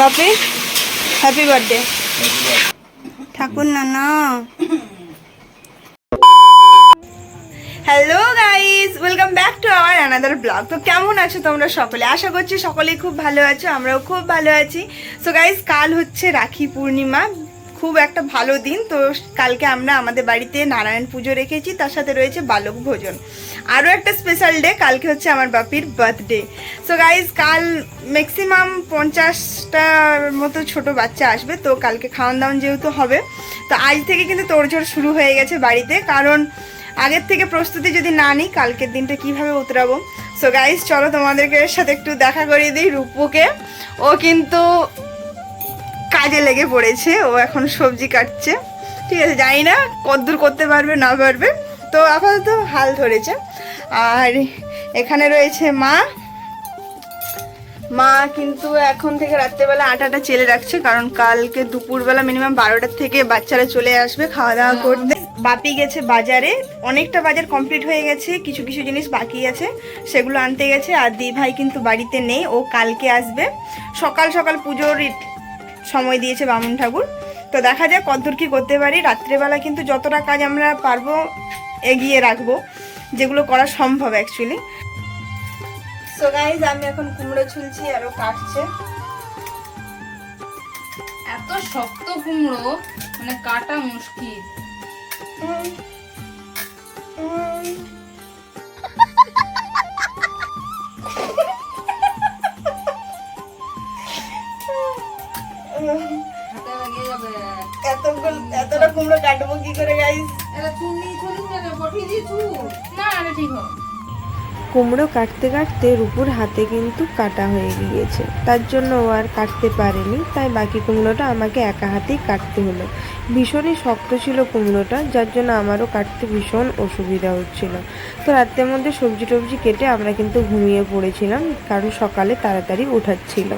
বাপি happy birthday ঠাকুর না না hello guys welcome back to our another blog তো কেমন আছো তোমরা সকলে? আশা করছি সকলেই খুব ভালো আছো, আমরাও খুব ভালো আছি। সো গাইস কাল হচ্ছে রাখি পূর্ণিমা, খুব একটা ভালো দিন। তো কালকে আমরা আমাদের বাড়িতে নারায়ণ পুজো রেখেছি, তার সাথে রয়েছে বালক ভোজন। আরও একটা স্পেশাল ডে কালকে হচ্ছে আমার বাপির বার্থডে সো গাইজ কাল ম্যাক্সিমাম পঞ্চাশটার মতো ছোট বাচ্চা আসবে, তো কালকে খাওয়ান দাওয়ান যেহেতু হবে, তো আজ থেকে কিন্তু তোড়জোড় শুরু হয়ে গেছে বাড়িতে। কারণ আগের থেকে প্রস্তুতি যদি না নিই, কালকের দিনটা কীভাবে উতরাবো? সো গাইজ চলো তোমাদেরকে সাথে একটু দেখা করিয়ে দিই রূপুকে। ও কিন্তু কাজে লেগে পড়েছে, ও এখন সবজি কাটছে। ঠিক আছে, জানি না কদ্দূর করতে পারবে, না পারবে। তো আপাতত হাল ধরেছে। আর এখানে রয়েছে মা। মা কিন্তু এখন থেকে রাত্রেবেলা আটাটা চেলে রাখছে কারণ কালকে দুপুরবেলা মিনিমাম বারোটার থেকে বাচ্চারা চলে আসবে খাওয়া দাওয়া করতে। বাপি গেছে বাজারে। অনেকটা বাজার কমপ্লিট হয়ে গেছে কিছু কিছু জিনিস বাকি আছে সেগুলো আনতে গেছে আর দি ভাই কিন্তু বাড়িতে নেই ও কালকে আসবে। সকাল সকাল পুজোর সময় দিয়েছে বামুন ঠাকুর। তো দেখা যাক কতদূর কি করতে পারি। রাত্রেবেলা কিন্তু যতটা কাজ আমরা পারব এগিয়ে রাখব। যেগুলো করা সম্ভব অ্যাকচুয়ালি সো গাইজ আমি এখন কুমড়ো ছুলছি আরও কাটছে। এত শক্ত কুমড়ো মানে কাটা মুশকিল। এতগুলো এতটা কুমড়ো কাটবো কি করে গাইজ এটা চুনি না পঠিয়ে দিয়ে চুল। কুমড়ো কাটতে কাটতে রূপুর হাতে কিন্তু কাটা হয়ে গিয়েছে। তার জন্য ও আর কাটতে পারেনি, তাই বাকি কুমড়োটা আমাকে একা হাতেই কাটতে হলো। ভীষণই শক্ত ছিল কুমড়োটা, যার জন্য আমারও কাটতে ভীষণ অসুবিধা হচ্ছিল। তো রাতের মধ্যে সবজি টবজি কেটে আমরা কিন্তু ঘুমিয়ে পড়েছিলাম, কারণ সকালে তাড়াতাড়ি উঠাচ্ছিল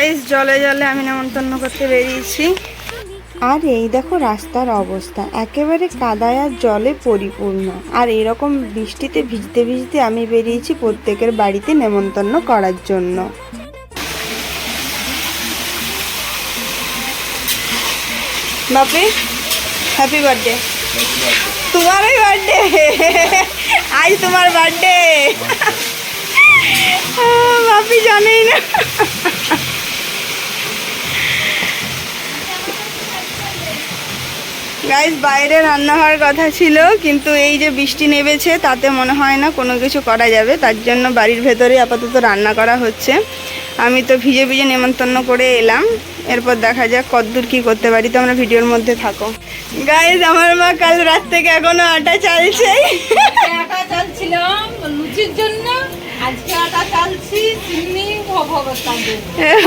গাইজ জলে জলে আমি নেমন্তন্ন করতে বেরিয়েছি। আর এই দেখো রাস্তার অবস্থা, একেবারে কাদায় আর জলে পরিপূর্ণ। আর এরকম বৃষ্টিতে ভিজতে ভিজতে আমি বেরিয়েছি প্রত্যেকের বাড়িতে নেমন্তন্ন করার জন্য। বাপি হ্যাপি বার্থডে তোমারই বার্থডে আজ তোমার বার্থডে বাপি জানেই না। গাইজ বাইরে রান্না হওয়ার কথা ছিল কিন্তু এই যে বৃষ্টি নেমেছে তাতে মনে হয় না কোনো কিছু করা যাবে। তার জন্য বাড়ির ভেতরে আপাতত রান্না করা হচ্ছে। আমি তো ভিজে ভিজে নেমন্তন্ন করে এলাম। এরপর দেখা যাক কতদূর কি করতে পারি। তো আমরা ভিডিওর মধ্যে থাকো। গাইজ আমার মা কাল রাত থেকে এখনও আটা চালছে। আটা চালছিলাম লুচির জন্য।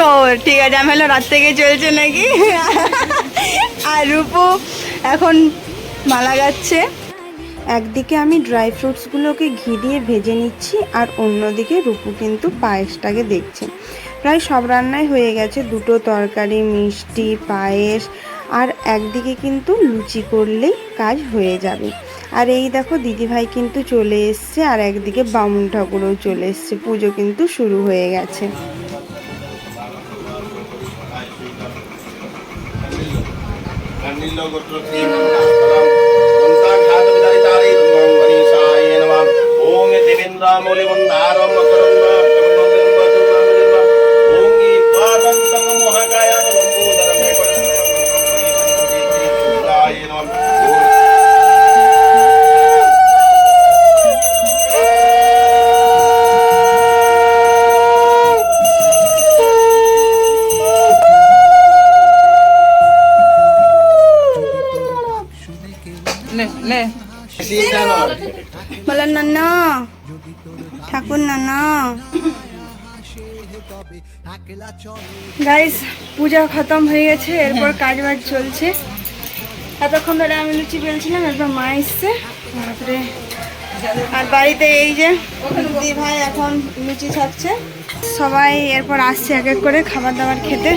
ও ঠিক আছে আমি হলো রাত থেকে চলছে নাকি? আর রূপু এখন মালা গাচ্ছে। একদিকে আমি ড্রাই ফ্রুটসগুলোকে ঘি দিয়ে ভেজে নিচ্ছি, আর অন্যদিকে রূপু কিন্তু পায়েসটাকে দেখছে। প্রায় সব রান্নাই হয়ে গেছে, দুটো তরকারি, মিষ্টি, পায়েস, আর একদিকে কিন্তু লুচি করলেই কাজ হয়ে যাবে। আর এই দেখো দিদিভাই কিন্তু চলে এসছে, আর একদিকে বামুন ঠাকুরও চলে এসছে, পুজো কিন্তু শুরু হয়ে গেছে। नीलगोत्रघातविदरितारे ॐ देवेन्द्रामौलिवन्दारं मकरं বলেন নানা ঠাকুর নানা। গাইস পূজা খতম হয়ে গেছে এরপর কাজ বাজ চলছে। এতক্ষণ ধরে আমি লুচি বেলছিলাম এরপর মা এসছে। তারপরে আর বাড়িতে এই যে দি ভাই এখন লুচি ছাড়ছে। সবাই এরপর আসছে এক এক করে খাবার দাবার খেতে।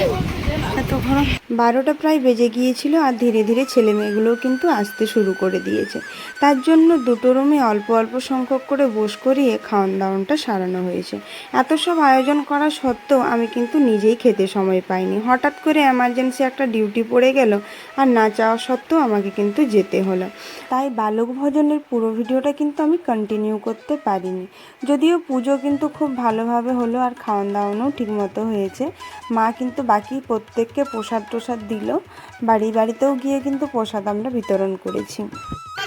বারোটা প্রায় বেজে গিয়েছিল আর ধীরে ধীরে ছেলে মেয়েগুলোও কিন্তু আসতে শুরু করে দিয়েছে। তার জন্য দুটো রুমে অল্প অল্প সংখ্যক করে বোস করিয়ে খাওয়ান দাওয়ানটা সারানো হয়েছে। এত সব আয়োজন করা সত্ত্বেও আমি কিন্তু নিজেই খেতে সময় পাইনি। হঠাৎ করে এমার্জেন্সি একটা ডিউটি পড়ে গেল আর না চাওয়া সত্ত্বেও আমাকে কিন্তু যেতে হলো। তাই বালক ভজনের পুরো ভিডিওটা কিন্তু আমি কন্টিনিউ করতে পারিনি। যদিও পুজো কিন্তু খুব ভালোভাবে হলো আর খাওয়ান দাওয়ানোও ঠিকমতো হয়েছে। মা কিন্তু বাকি প্রত্যেককে প্রসাদ টোসাদ দিল। বাড়ি বাড়িতেও গিয়ে কিন্তু প্রসাদ আমরা বিতরণ করেছি।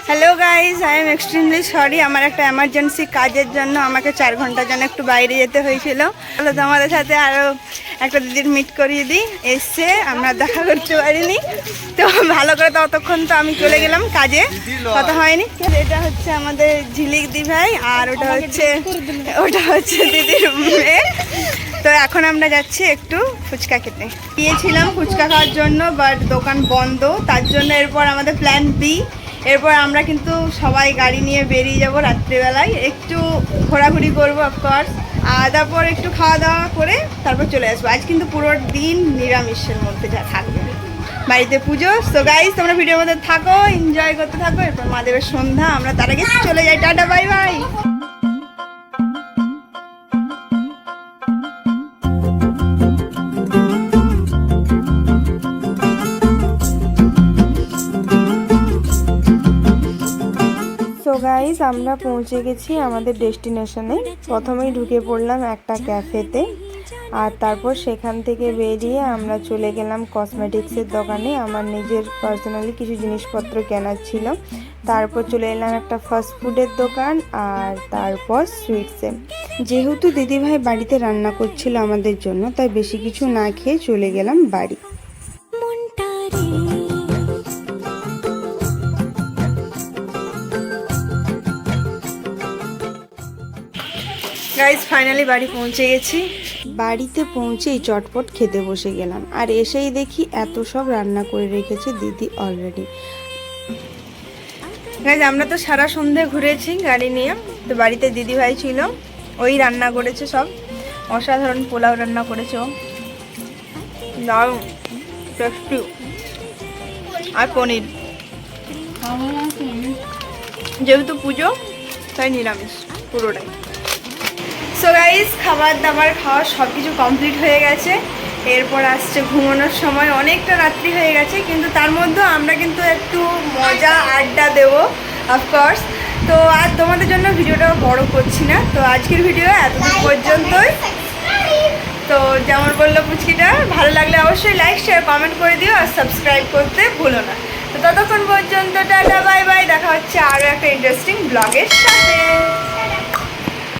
Hello guys I am extremely sorry আমার একটা এমার্জেন্সি কাজের জন্য আমাকে চার ঘণ্টার জন্য একটু বাইরে যেতে হয়েছিল। তাহলে তোমাদের সাথে আরও একটা দিদির মিট করিয়ে দিই। এসছে আমরা দেখা করতে পারিনি। তো ভালো করে ততক্ষণ তো আমি চলে গেলাম কাজে। কথা হয়নি। এটা হচ্ছে আমাদের ঝিলিক দি ভাই আর ওটা হচ্ছে ওটা হচ্ছে দিদির মেয়ে। তো এখন আমরা যাচ্ছি একটু ফুচকা খেতে। গিয়েছিলাম ফুচকা খাওয়ার জন্য বাট দোকান বন্ধ। তার জন্য এরপর আমাদের প্ল্যান বি এরপর আমরা কিন্তু সবাই গাড়ি নিয়ে বেরিয়ে যাব রাত্রিবেলায়। একটু ঘোরাঘুরি করব অফকোর্স আর তারপর একটু খাওয়া দাওয়া করে তারপর চলে আসব। আজ কিন্তু পুরো দিন নিরামিষের মধ্যে যা থাকবে। বাড়িতে পুজো। সো গাইস তোমরা ভিডিওর মধ্যে থাকো এনজয় করতে থাকো। এরপর মাদেবের সন্ধ্যা। আমরা তার আগে চলে যাই। টাটা বাই বাই গাইজ আমরা পৌঁছে গেছি আমাদের ডেস্টিনেশনে প্রথমেই ঢুকে পড়লাম একটা ক্যাফেতে আর তারপর সেখান থেকে বেরিয়ে আমরা চলে গেলাম কসমেটিক্সের দোকানে। আমার নিজের পার্সোনালি কিছু জিনিসপত্র কেনার ছিল। তারপর চলে এলাম একটা ফাস্ট ফুডের দোকান আর তারপর সুইটসে যেহেতু দিদিভাই বাড়িতে রান্না করছিল আমাদের জন্য, তাই বেশি কিছু না খেয়ে চলে গেলাম বাড়ি। গাইস ফাইনালি বাড়ি পৌঁছে গেছি। বাড়িতে পৌঁছেই চটপট খেতে বসে গেলাম। আর এসেই দেখি এত সব রান্না করে রেখেছে দিদি অলরেডি গাইজ আমরা তো সারা সন্ধে ঘুরেছি গাড়ি নিয়ে। তো বাড়িতে দিদি ভাই ছিল। ওই রান্না করেছে সব। অসাধারণ পোলাও রান্না করেছে ও। দারুণ টেস্টি আর পনির। যেহেতু পুজো তাই নিরামিষ পুরোটাই। সো গাইজ খাবার দাবার খাওয়া সব কিছু কমপ্লিট হয়ে গেছে। এরপর আসছে ঘুমানোর সময়। অনেকটা রাত্রি হয়ে গেছে, কিন্তু তার মধ্যেও আমরা কিন্তু একটু মজা, আড্ডা দেবো অফকোর্স তো আর তোমাদের জন্য ভিডিওটা বড় করছি না। তো আজকের ভিডিও এতদূর পর্যন্তই। তো যেমন বলল পুচকিটা, ভালো লাগলে অবশ্যই লাইক শেয়ার কমেন্ট করে দিও আর সাবস্ক্রাইব করতে ভুলো না। তো ততক্ষণ পর্যন্ত টাটা বাই বাই দেখা হচ্ছে আরও একটা ইন্টারেস্টিং ব্লগের সাথে।